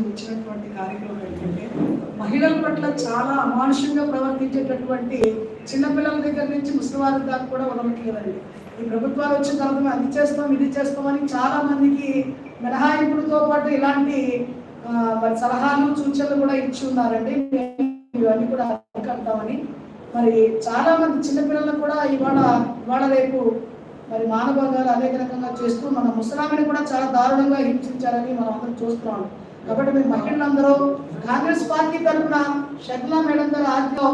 వచ్చినటువంటి కార్యక్రమం ఏంటంటే మహిళల పట్ల చాలా అమానుషంగా ప్రవర్తించేటటువంటి చిన్నపిల్లల దగ్గర నుంచి ముసలివారి దాకా కూడా ఉండట్లేదండి ఈ ప్రభుత్వాలు వచ్చిన తర్వాత మేము అది చేస్తాం ఇది చేస్తామని చాలా మందికి మినహాయింపులతో పాటు ఇలాంటి మరి సలహాలు సూచనలు కూడా ఇచ్చి ఉన్నారండి. ఇవన్నీ కూడా అరికడతామని మరి చాలా మంది చిన్నపిల్లలు కూడా ఇవాళ ఇవాళ రేపు మరి మానభంగాలు అనేక రకంగా చేస్తూ మన ముసలామిని కూడా చాలా దారుణంగా హింసించారని మనం అందరం చూస్తున్నాం. కాబట్టి మీ మహిళలందరూ కాంగ్రెస్ పార్టీ తరఫున షర్మిలా మేడం గారు ఆజ్ఞలో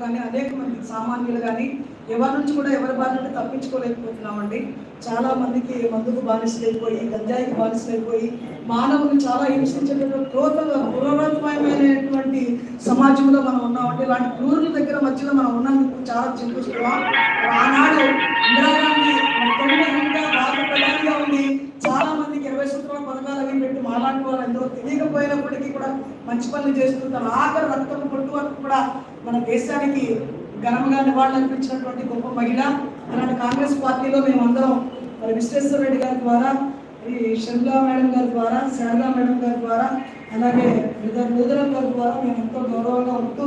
కానీ అనేక మంది సామాన్యులు కానీ ఎవరి నుంచి కూడా ఎవరి బారి నుండి తప్పించుకోలేకపోతున్నామండి. చాలా మందికి మందుకు బానిసలైపోయి గంజాయికి బానిసలైపోయి మానవుని చాలా హింసించేటటువంటి క్రోత క్రూరత్వమైనటువంటి సమాజంలో మనం ఉన్నామండి. ఇలాంటి క్రూరుల దగ్గర మధ్యలో మనం ఉన్నందుకు చాలా చింతిస్తున్నాం ఆనాడు మంచి పనులు చేస్తూ ఆఖరి రక్తం కొట్టు వరకు కూడా మన దేశానికి ఘనంగా నివాళులర్పించినటువంటి గొప్ప మహిళ అలాంటి కాంగ్రెస్ పార్టీలో మేమందరం మరి విశ్వేశ్వర రెడ్డి గారి ద్వారా ఈ షర్మిలా మేడం గారి ద్వారా శారదా మేడం గారి ద్వారా అలాగే నూదన గారి ద్వారా మేము ఎంతో గౌరవంగా ఉంటూ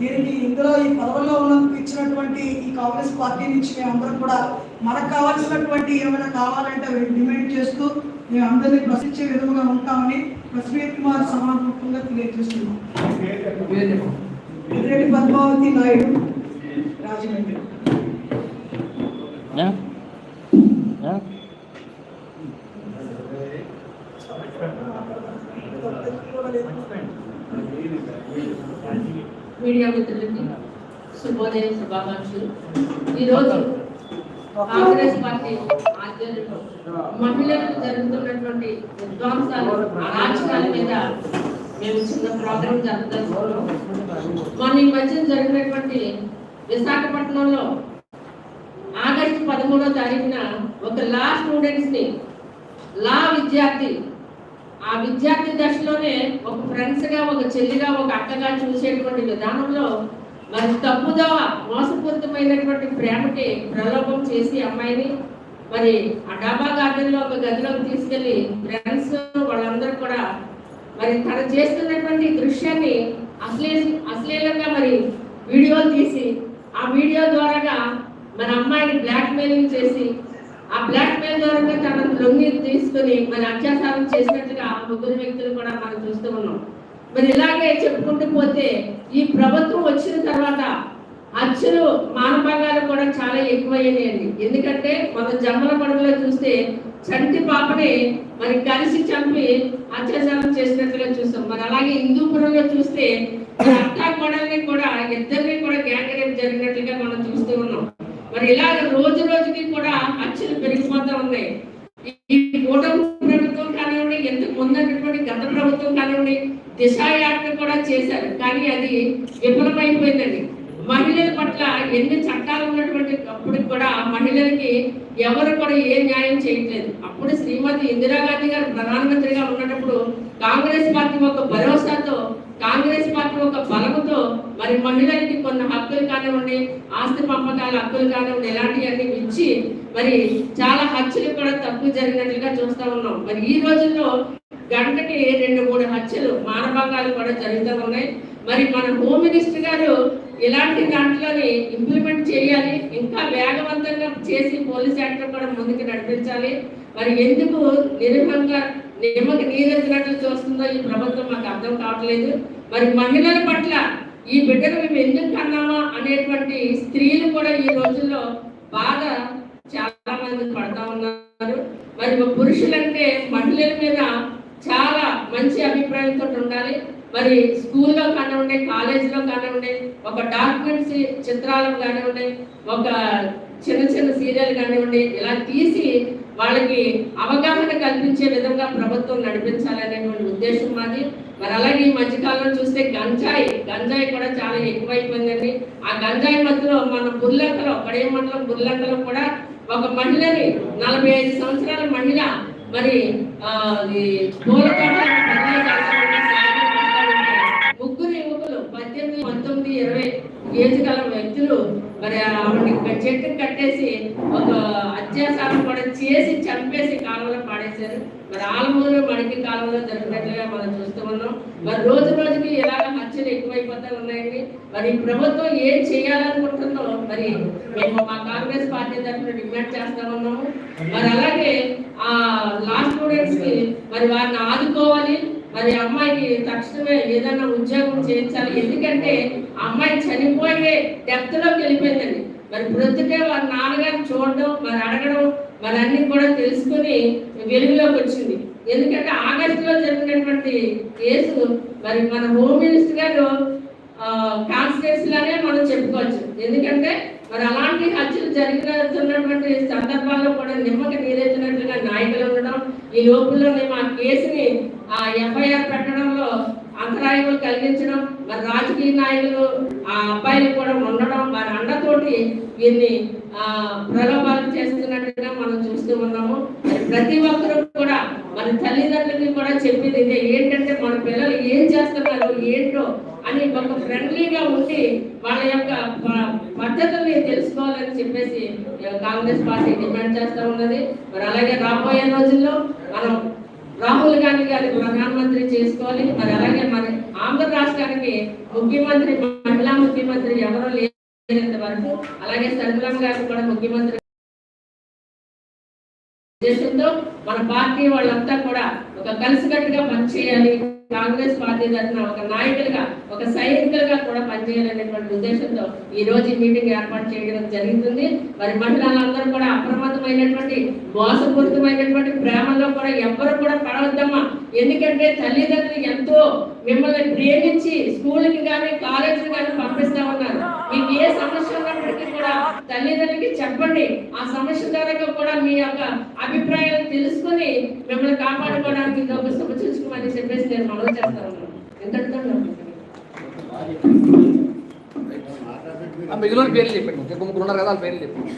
దీనికి ఇందులో ఈ పదవుల్లో ఉన్నందుకు ఇచ్చినటువంటి ఈ కాంగ్రెస్ పార్టీ నుంచి మేమందరం కూడా మనకు కావాల్సినటువంటి ఏమైనా కావాలంటే డిమాండ్ చేస్తూ మేము అందరినీ ప్రశ్నించే విధంగా ఉంటామని ప్రశ్న కుమార్ సమాపంగా తెలియజేస్తున్నాం Reddy Padmavathi Naidu Rajahmundry Yeah? Yeah? Media మిత్రులకి శుభోదయం శుభాకాంక్షలు ఈరోజు కాంగ్రెస్ పార్టీ ఆధ్వర్యంలో మహిళలకు జరుగుతున్నటువంటి విధ్వంసాలు అరాచకాల మీద మేము చిన్న ప్రోగ్రాం జరుపుతున్నాం మొన్న ఈ మధ్య జరిగినటువంటి విశాఖపట్నంలో ఆగస్టు పదమూడో తారీఖున ఒక లా స్టూడెంట్స్ని లా విద్యార్థి ఆ విద్యార్థి దశలోనే ఒక ఫ్రెండ్స్గా ఒక చెల్లిగా ఒక అక్కగా చూసేటువంటి విధానంలో మరి తప్పుదవ మోసపూరితమైనటువంటి ప్రేమకి ప్రలోభం చేసి అమ్మాయిని మరి ఆ డాబా గార్డెన్లో ఒక గదిలోకి తీసుకెళ్ళి ఫ్రెండ్స్ వాళ్ళందరూ కూడా మరి తను చేస్తున్నటువంటి దృశ్యాన్ని అశ్లీ అశ్లీలంగా మరి వీడియోలు తీసి ఆ వీడియో ద్వారాగా మన అమ్మాయిని బ్లాక్మెయిలింగ్ చేసి ఆ బ్లాక్మెయిల్ ద్వారా తన లొంగి తీసుకుని మరి అత్యాచారం చేసినట్టుగా ఆ ముగ్గురు వ్యక్తులు కూడా మనం చూస్తూ ఉన్నాం. మరి ఇలాగే చెప్పుకుంటూ పోతే ఈ ప్రభుత్వం వచ్చిన తర్వాత అచ్చులు మానభంగాలు కూడా చాలా ఎక్కువయ్యాయండి. ఎందుకంటే మన జమ్మల పడవలో చూస్తే చంటి పాపని మరి కలిసి చంపి అత్యాచారం చేసినట్లుగా చూస్తాం. మరి అలాగే హిందూపురంలో చూస్తే అత్తా కోడల్ని కూడా ఇద్దరిని కూడా గ్యాంగ్ రేప్ జరిగినట్లుగా మనం చూస్తూ ఉన్నాం. మరి ఇలాగ రోజు రోజుకి కూడా అచ్చులు పెరిగిపోతూ ఉన్నాయి. విఫలమైపోయిందండి మహిళల పట్ల ఎన్ని చట్టాలు ఉన్నటువంటి అప్పుడు కూడా మహిళలకి ఎవరు కూడా ఏ న్యాయం చేయట్లేదు. అప్పుడు శ్రీమతి ఇందిరాగాంధీ గారు ప్రధానమంత్రిగా ఉన్నప్పుడు కాంగ్రెస్ పార్టీ ఒక భరోసాతో కాంగ్రెస్ పార్టీ ఒక బలముతో మరి మహిళలకి కొన్ని హక్కులు కానివ్వండి ఆస్తి పంపకాల హక్కులు కానివ్వండి ఇలాంటివన్నీ ఇచ్చి మరి చాలా హత్యలు కూడా తక్కువ జరిగినట్లుగా చూస్తూ ఉన్నాం. మరి ఈ రోజుల్లో గంటకి రెండు మూడు హత్యలు మానభంగాలు కూడా జరుగుతూ ఉన్నాయి. మరి మన హోమ్ మినిస్టర్ గారు ఇలాంటి దాంట్లోని ఇంప్లిమెంట్ చేయాలి ఇంకా వేగవంతంగా చేసి పోలీస్ యాక్టర్ కూడా ముందుకు నడిపించాలి. మరి ఎందుకు నిర్భంగా నిమ్మకి నీరెత్తినట్లు చూస్తుందో ఈ ప్రభుత్వం మాకు అర్థం కావట్లేదు. మరి మహిళల పట్ల ఈ బిడ్డను మేము ఎందుకు కన్నామా అనేటువంటి స్త్రీలు కూడా ఈ రోజుల్లో బాగా చాలా మంది పడతా ఉన్నారు. మరి పురుషులంటే మహిళల మీద చాలా మంచి అభిప్రాయంతో ఉండాలి. మరి స్కూల్లో కానివ్వండి కాలేజీలో కానివ్వండి ఒక డాక్యుమెంట్స్ చిత్రాలు కానివ్వండి ఒక చిన్న చిన్న సీరియల్ కానివ్వండి ఇలా తీసి వాళ్ళకి అవగాహన కల్పించే విధంగా ప్రభుత్వం నడిపించాలని మరి అలాగే ఈ మధ్యకాలంలో చూస్తే గంజాయి గంజాయి కూడా చాలా ఎక్కువైపోయిందండి. ఆ గంజాయి మధ్యలో మన బుర్లంకలో కడియం మండలం బుర్లంకలో కూడా ఒక మహిళని నలభై ఐదు సంవత్సరాల మహిళ మరి పూల ముగ్గురు యువకులు పద్దెనిమిది పంతొమ్మిది ఇరవై ఏజ్ గల వ్యక్తులు మరి ఆవిడ చెట్టు కట్టేసి ఒక అత్యాచారం కూడా చేసి చంపేసి కాలంలో పాడేశారు. మరి ఆలమూరులో మడికి కాలంలో జరిగినట్లుగా మనం చూస్తూ ఉన్నాం. మరి రోజు రోజుకి ఎలాగ హత్యలు ఎక్కువైపోతా ఉన్నాయండి. మరి ప్రభుత్వం ఏం చేయాలనుకుంటుందో మరి మేము మా కాంగ్రెస్ పార్టీ తరఫున డిమాండ్ చేస్తా ఉన్నాము. మరి అలాగే ఆ లా స్టూడెంట్స్కి మరి వారిని ఆదుకోవాలి. మరి అమ్మాయికి తక్షణమే ఏదైనా ఉద్యోగం చేయించాలి. ఎందుకంటే అమ్మాయి చనిపోయే డెప్త్లోకి వెళ్ళిపోయింది. మరి ప్రొద్దుటే వాళ్ళ నాన్నగారిని చూడడం మరి అడగడం మరి అన్ని కూడా తెలుసుకుని వెలుగులోకి వచ్చింది. ఎందుకంటే ఆగస్టులో జరిగినటువంటి కేసు మరి మన హోమ్ మినిస్టర్ గారు కాన్స్టిట్యూన్సీ మనం చెప్పుకోవచ్చు. ఎందుకంటే మరి అలాంటి హత్యలు జరుగుతున్నటువంటి సందర్భాల్లో కూడా నిమ్మకి నీరెత్తినట్లుగా నాయకులు ఉండడం ఈ లోపలనే మా కేసుని ఆ ఎఫ్ఐఆర్ పెట్టడంలో అంతరాయములు కలిగించడం మరి రాజకీయ నాయకులు ఆ అబ్బాయిలు కూడా ఉండడం వారి అండతోటి వీరిని ఆ ప్రలోభాలు చేస్తున్నట్టుగా మనం చూస్తూ ఉన్నాము. ప్రతి ఒక్కరూ కూడా మన తల్లిదండ్రులకి కూడా చెప్పింది ఇదే ఏంటంటే మన పిల్లలు ఏం చేస్తున్నారు ఏంటో అని ఒక ఫ్రెండ్లీగా ఉండి వాళ్ళ యొక్క పద్ధతుల్ని తెలుసుకోవాలని చెప్పేసి కాంగ్రెస్ పార్టీ డిమాండ్ చేస్తూ ఉన్నది. మరి అలాగే రాబోయే రోజుల్లో మనం రాహుల్ గాంధీ గారి ప్రధానమంత్రి చేసుకోవాలి. మరి అలాగే మరి ఆంధ్ర రాష్ట్రానికి ముఖ్యమంత్రి మహిళా ముఖ్యమంత్రి ఎవరో లేనంత వరకు అలాగే సర్మిలమ్మ గారు కూడా ముఖ్యమంత్రి ఉద్దేశంతో మన పార్టీ వాళ్ళంతా కూడా ఒక కలిసికట్టుగా పనిచేయాలి. కాంగ్రెస్ పార్టీ తరఫున ఒక నాయకులుగా ఒక సైనికులుగా కూడా పనిచేయాలనేటువంటి ఉద్దేశంతో ఈ రోజు మీటింగ్ ఏర్పాటు చేయడం జరుగుతుంది. మరి మహిళలందరూ కూడా అప్రమత్తమైనటువంటి మోసపూరితమైనటువంటి ప్రేమలో కూడా ఎవ్వరు కూడా పడవద్దమ్మా. ఎందుకంటే తల్లిదండ్రులు ఎంతో మిమ్మల్ని ప్రేమించి స్కూల్కి కానీ కాలేజీకి కానీ పంపిస్తా ఉన్నారు. మీకు ఏ సమస్య ఉన్నప్పటికీ కూడా తల్లిదండ్రులకి చెప్పండి. ఆ సమస్య ద్వారా కూడా మీ యొక్క అభిప్రాయాలు తెలుసుకొని మిమ్మల్ని కాపాడుకోవడానికి ఇంకొక ఒక సమచించుకోమని చెప్పేసి నేను మనవి చేస్తాను ఉన్నాను. మిగిలిన పేర్లు చెప్పండి. ఇంకొక ముగ్గురు ఉన్నారు కదా వాళ్ళ పేర్లు చెప్పండి.